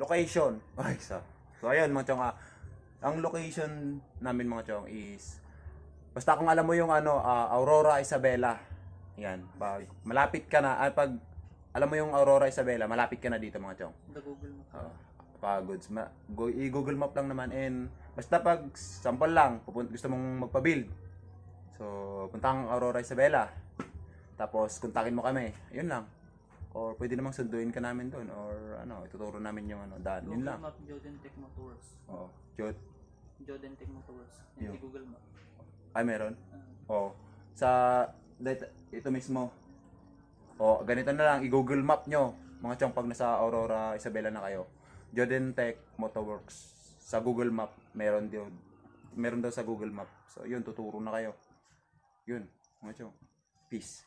location. Ay, so. So, ayun mga chong. ah, ang location namin mga chong is basta kung alam mo yung ano, ah, Aurora Isabela. Yan. Pag malapit ka na, ay pag alam mo yung Aurora Isabela, malapit ka na dito mga chong. The Google mo. Oo. pagods. Ma- go, i-google map lang naman and basta pag sample lang, pupunta, gusto mong magpa-build. So, punta kang Aurora Isabela. Tapos, kontakin mo kami. Yun lang. Or pwede namang sunduin ka namin doon. Or ano, ituturo namin yung ano, daan. Yun Google lang. Map Joden Tech Motors. Oo. Jod. Joden Tech Motors. Yo. Yan si Google Map. Ay, meron? Ah, Oo. Sa, dito, ito mismo. O, ganito na lang. I-google map nyo. Mga chong pag nasa Aurora Isabela na kayo. Jordan Tech Motorworks. Sa Google Map, meron din. Meron daw sa Google Map. So, yun, tuturo na kayo. Yun, mga chong. Peace.